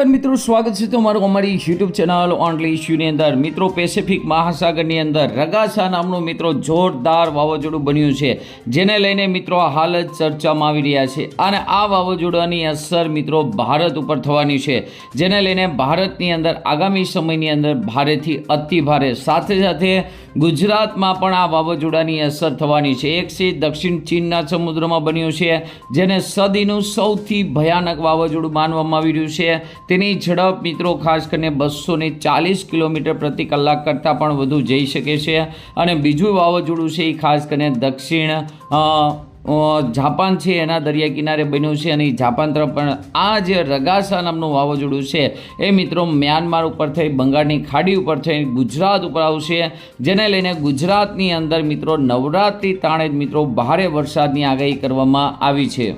નમસ્કાર મિત્રો, સ્વાગત છે તમારું અમારી યુટ્યુબ ચેનલ ઓનલી ઇશ્યુની અંદર. મિત્રો પેસિફિક મહાસાગરની અંદર રગાસા નામનું મિત્રો જોરદાર વાવાઝોડું બન્યું છે, જેને લઈને મિત્રો હાલ જ ચર્ચામાં આવી રહ્યા છે. અને આ વાવાઝોડાની અસર મિત્રો ભારત ઉપર થવાની છે, જેને લઈને ભારતની અંદર આગામી સમયની અંદર ભારેથી અતિ ભારે. સાથે સાથે ગુજરાતમાં પણ આ વાવાઝોડાની અસર થવાની છે. એક છે દક્ષિણ ચીનના સમુદ્રમાં બન્યું છે, જેને સદીનું સૌથી ભયાનક વાવાઝોડું માનવામાં આવી રહ્યું છે. તેની ઝડપ મિત્રો ખાસ કરીને બસો ને ચાલીસ કિલોમીટર પ્રતિ કલાક કરતાં પણ વધુ જઈ શકે છે. અને બીજું વાવાઝોડું છે એ ખાસ કરીને દક્ષિણ જાપાન છે, એના દરિયા કિનારે બન્યું છે અને જાપાન તરફ પણ આ જે રગાસા નામનું વાવાઝોડું છે એ મિત્રો મ્યાનમાર ઉપર થઈ, બંગાળની ખાડી ઉપર થઈ, ગુજરાત ઉપર આવશે. જેને લઈને ગુજરાતની અંદર મિત્રો નવરાત્રિ તાણે જ મિત્રો ભારે વરસાદની આગાહી કરવામાં આવી છે.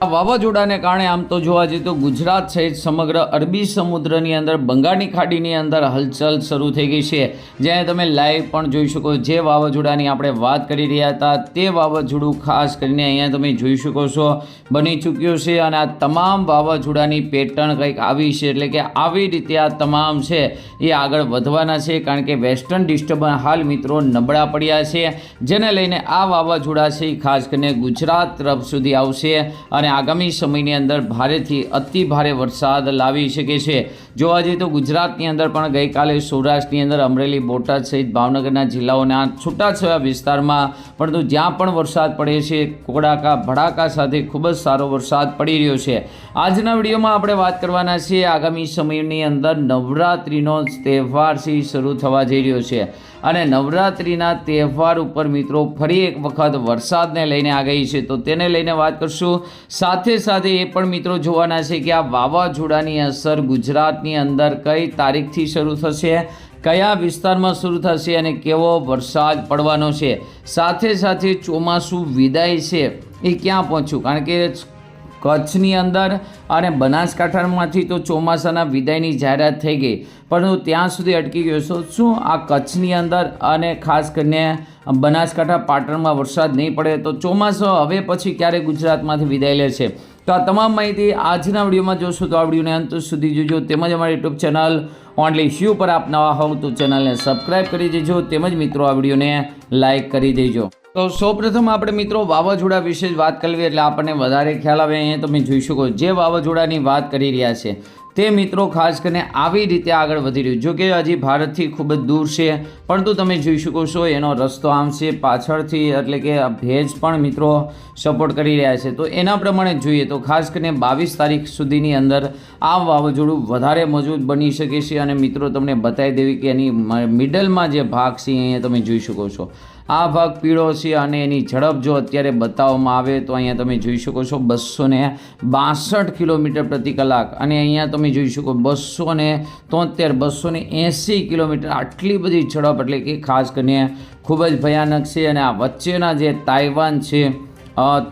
આ વાવાઝોડાને કારણે આમ તો જોવા જઈએ તો ગુજરાત સહિત સમગ્ર અરબી સમુદ્રની અંદર, બંગાળની ખાડીની અંદર હલચલ શરૂ થઈ ગઈ છે. જ્યાં તમે લાઈવ પણ જોઈ શકો જે વાવાઝોડાની આપણે વાત કરી રહ્યા હતા, તે વાવાઝોડું ખાસ કરીને અહીંયા તમે જોઈ શકો છો, બની ચૂક્યું છે અને આ તમામ વાવાઝોડાની પેટર્ન કંઈક આવી છે. એટલે કે આવી રીતે આ તમામ છે એ આગળ વધવાના છે. કારણ કે વેસ્ટર્ન ડિસ્ટર્બન્સ હાલ મિત્રો નબળા પડ્યા છે. જેને લઈને આ વાવાઝોડા છે ખાસ કરીને ગુજરાત તરફ સુધી આવશે અને આગામી સમયની અંદર ભારેથી અતિ ભારે વરસાદ લાવી શકે છે. જોવા જઈએ તો ગુજરાતની અંદર પણ ગઈકાલે સૌરાષ્ટ્રની અંદર અમરેલી, બોટાદ સહિત ભાવનગરના જિલ્લાઓના છૂટાછવાયા વિસ્તારમાં, પરંતુ જ્યાં પણ વરસાદ પડે છે કોડાકા ભડાકા સાથે ખૂબ જ સારો વરસાદ પડી રહ્યો છે. આજના વિડીયોમાં આપણે વાત કરવાના છીએ આગામી સમયની અંદર નવરાત્રિનો તહેવારથી શરૂ થવા જઈ રહ્યો છે. અને નવરાત્રિના તહેવાર ઉપર મિત્રો ફરી એક વખત વરસાદને લઈને આગાહી છે. તો તેને લઈને વાત કરશું સાથે સાથે એ પણ મિત્રો જોવાના છે કે આ વાવાઝોડાની અસર ગુજરાતની અંદર કઈ તારીખથી શરૂ થશે, કયા વિસ્તારમાં શરૂ થશે અને કેવો વરસાદ પડવાનો છે. સાથે સાથે ચોમાસું વિદાય છે. એ ક્યાં પહોંચ્યું? કારણ કે કચ્છની અંદર અને બનાસકાંઠામાંથી તો ચોમાસાના વિદાયની જાહેરાત થઈ ગઈ. પરંતુ ત્યાં સુધી અટકી ગયો છો. શું આ કચ્છની અંદર અને ખાસ કરીને બનાસકાંઠા પાટણમાં વરસાદ નહીં પડે તો ચોમાસું હવે પછી ક્યારે ગુજરાતમાંથી વિદાય લે છે? તો આ તમામ માહિતી આજના વિડીયોમાં જોશો તો આ વિડીયોને અંત સુધી જોજો. તેમજ અમારી યુટ્યુબ ચેનલ ઓનલી શ્યુ પર આપ નવા હોવ તો ચેનલને સબસ્ક્રાઈબ કરી દેજો. તેમજ મિત્રો, આ વિડીયોને લાઇક કરી દેજો. તો સૌપ્રથમ આપણે મિત્રો વાવાઝોડા વિશે જ વાત કરવી એટલે આપણને વધારે ખ્યાલ આવે અહીંયા તમે જોઈ શકો જે વાવાઝોડાની વાત કરી રહ્યા છે તે મિત્રો ખાસ કરીને આવી રીતે આગળ વધી રહ્યું. જો કે હજી ભારતથી ખૂબ જ દૂર છે, પરંતુ તમે જોઈ શકો છો એનો રસ્તો આમ છે પાછળથી એટલે કે ભેજ પણ મિત્રો સપોર્ટ કરી રહ્યા છે. તો એના પ્રમાણે જોઈએ તો ખાસ કરીને બાવીસ તારીખ સુધીની અંદર આ વાવાઝોડું વધારે મજબૂત બની શકે છે અને મિત્રો તમને બતાવી દેવી કે એની મિડલમાં જે ભાગ છે અહીંયા તમે જોઈ શકો છો. આ ભાગ પીળો છે અને એની ઝડપ જો અત્યારે બતાવવામાં આવે તો અહીંયા તમે જોઈ શકો છો બસો ને બાસઠ કિલોમીટર પ્રતિ કલાક. અને અહીંયા તમે જોઈ શકો બસો ને તોતેર બસો ને એંસી કિલોમીટર. આટલી બધી ઝડપ એટલે કે ખાસ કરીને ખૂબ જ ભયાનક છે અને આ વચ્ચેના જે તાઇવાન છે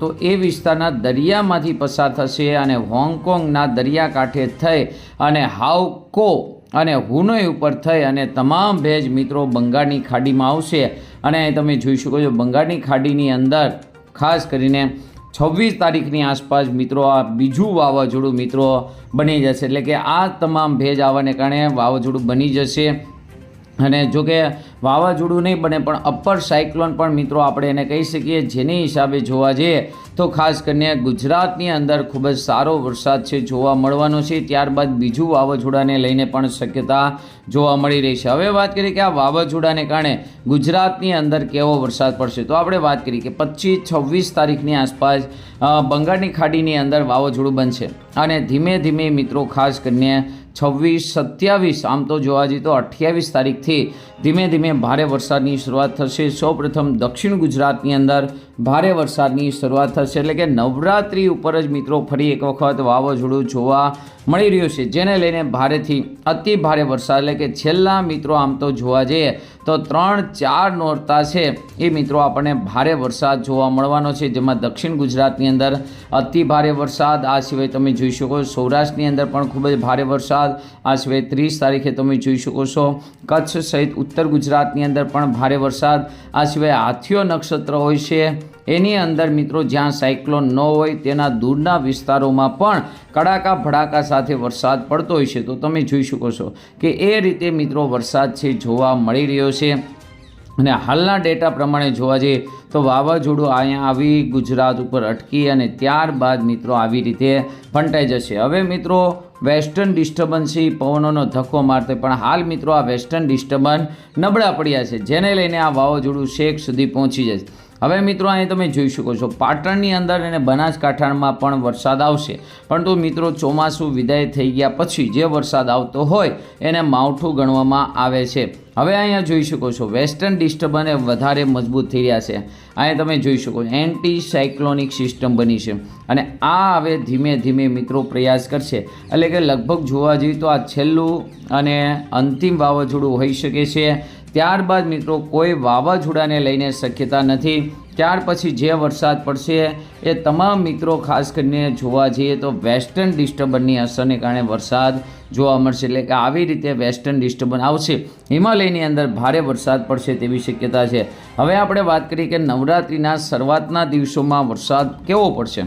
તો એ વિસ્તારના દરિયામાંથી પસાર થશે અને હોંગકોંગના દરિયાકાંઠે થઈ અને હાવકો અને હુનોઈ ઉપર થઈ અને તમામ ભેજ મિત્રો બંગાળની ખાડીમાં આવશે. અને તમે જોઈ શકો છો, બંગાળની ખાડીની અંદર ખાસ કરીને છવ્વીસ તારીખની આસપાસ મિત્રો આ બીજું વાવાઝોડું મિત્રો બની જશે. એટલે કે આ તમામ ભેજ આવવાને કારણે વાવાઝોડું બની જશે. અને જો કે વાવાઝોડું નહીં બને, પણ અપર સાયક્લોન પણ મિત્રો આપણે એને કહી શકીએ, જેની હિસાબે જોવા જઈએ તો ખાસ કરીને ગુજરાતની અંદર ખૂબ જ સારો વરસાદ છે, જોવા મળવાનો છે. ત્યારબાદ બીજું વાવાઝોડાને લઈને પણ શક્યતા જોવા મળી રહી છે. હવે વાત કરીએ કે આ વાવાઝોડાને કારણે ગુજરાતની અંદર કેવો વરસાદ પડશે? તો આપણે વાત કરીએ કે પચીસ છવ્વીસ તારીખની આસપાસ બંગાળની ખાડીની અંદર વાવાઝોડું બનશે. અને ધીમે ધીમે મિત્રો ખાસ કરીને છવ્વીસ, સત્યાવીસ, આમ તો જોવા જઈએ તો અઠ્યાવીસ તારીખથી ધીમે ધીમે ભારે વરસાદની શરૂઆત થશે. સૌપ્રથમ દક્ષિણ ગુજરાતની અંદર ભારે વરસાદની શરૂઆત થશે. એટલે કે નવરાત્રિ ઉપર જ મિત્રો ફરી એક વખત વાવાઝોડું જોવા મળી રહ્યું છે, જેને લઈને ભારેથી અતિ ભારે વરસાદ. એટલે કે છેલ્લા મિત્રો આમ તો જોવા જઈએ તો ત્રણ ચાર નોરતા છે. એ મિત્રો આપણને ભારે વરસાદ જોવા મળવાનો છે. જેમાં દક્ષિણ ગુજરાતની અંદર અતિ ભારે વરસાદ. આ સિવાય તમે જોઈ શકો સૌરાષ્ટ્રની અંદર પણ ખૂબ જ ભારે વરસાદ. આ સિવાય ત્રીસ તારીખે તમે જોઈ શકો છો કચ્છ સહિત ઉત્તર ગુજરાતની અંદર પણ ભારે વરસાદ. આ સિવાય હાથીઓ નક્ષત્ર હોય છે. એની અંદર મિત્રો જ્યાં સાયક્લોન ન હોય તેના દૂરના વિસ્તારોમાં પણ કડાકા ભડાકા સાથે વરસાદ પડતો હોય છે. તો તમે જોઈ શકો છો કે એ રીતે મિત્રો વરસાદ છે જોવા મળી રહ્યો છે. અને હાલના ડેટા પ્રમાણે જોવા જઈએ તો વાવાઝોડું અહીંયા આવી ગુજરાત ઉપર અટકી અને ત્યારબાદ મિત્રો આવી રીતે ફંટાઈ જશે. હવે મિત્રો વેસ્ટર્ન ડિસ્ટર્બન્સથી પવનોનો ધક્કો મારતે પણ હાલ મિત્રો આ વેસ્ટર્ન ડિસ્ટર્બન્સ નબળા પડ્યા છે. જેને લઈને આ વાવાઝોડું શેક સુધી પહોંચી જશે. હવે મિત્રો, અહીં તમે જોઈ શકો છો, પાટણની અંદર અને બનાસકાંઠામાં પણ વરસાદ આવશે. પરંતુ મિત્રો, ચોમાસું વિદાય થઈ ગયા પછી જે વરસાદ આવતો હોય, એને માવઠું ગણવામાં આવે છે. હવે અહીંયા જોઈ શકો છો, વેસ્ટર્ન ડિસ્ટર્બન્સ વધારે મજબૂત થઈ રહ્યા છે. અહીંયા તમે જોઈ શકો છો એન્ટી સાયક્લોનિક સિસ્ટમ બની છે. અને આ હવે ધીમે ધીમે મિત્રો પ્રયાસ કરશે. એટલે કે લગભગ જોવા જઈએ તો આ છેલ્લું અને અંતિમ વાવાઝોડું હોઈ શકે છે. ત્યારબાદ મિત્રો કોઈ વાવાઝોડાને લઈને શક્યતા નથી. ત્યાર પછી જે વરસાદ પડશે એ તમામ મિત્રો ખાસ કરીને જોવા જઈએ તો વેસ્ટર્ન ડિસ્ટર્બન્સની અસરને કારણે વરસાદ જોવા મળશે. એટલે કે આવી રીતે વેસ્ટર્ન ડિસ્ટર્બન્સ આવશે. હિમાલયની અંદર ભારે વરસાદ પડશે તેવી શક્યતા છે. હવે આપણે વાત કરીએ કે નવરાત્રિના શરૂઆતના દિવસોમાં વરસાદ કેવો પડશે?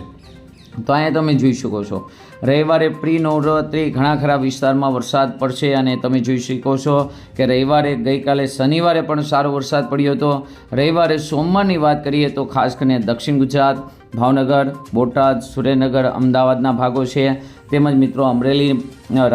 તો અહીંયા તમે જોઈ શકો છો. રવિવારે પ્રી નવરાત્રિ ઘણા ખરા વિસ્તારમાં વરસાદ પડશે અને તમે જોઈ શકો છો કે રવિવારે ગઈકાલે શનિવારે પણ સારો વરસાદ પડ્યો હતો. રવિવારે સોમવારની વાત કરીએ તો ખાસ કરીને દક્ષિણ ગુજરાત, ભાવનગર, બોટાદ, સુરેન્દ્રનગર, અમદાવાદના ભાગો છે. તેમજ મિત્રો અમરેલી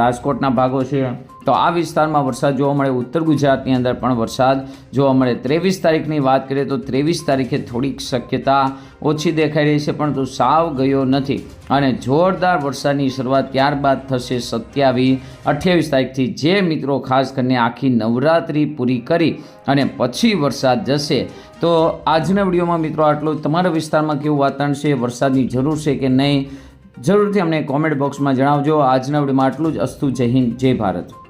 રાજકોટના ભાગો છે. તો આ વિસ્તારમાં વરસાદ જોવા મળે. ઉત્તર ગુજરાતની અંદર પણ વરસાદ જોવા મળે. ત્રેવીસ તારીખની વાત કરીએ તો ત્રેવીસ તારીખે થોડીક શક્યતા ઓછી દેખાઈ રહી છે, પરંતુ સાવ ગયો નથી. અને જોરદાર વરસાદની શરૂઆત ત્યારબાદ થશે સત્યાવીસ, અઠ્યાવીસ તારીખથી. જે મિત્રો ખાસ કરીને આખી નવરાત્રિ પૂરી કરી અને પછી વરસાદ જશે. તો આજના વિડીયોમાં મિત્રો આટલું તમારા વિસ્તારમાં કેવું વાતાવરણ છે? વરસાદની જરૂર છે કે નહીં? જરૂરથી અમને કોમેન્ટ બોક્સમાં જણાવજો. આજના વિડીયોમાં આટલું જ. અસ્તુ જય હિન્દ, જય ભારત.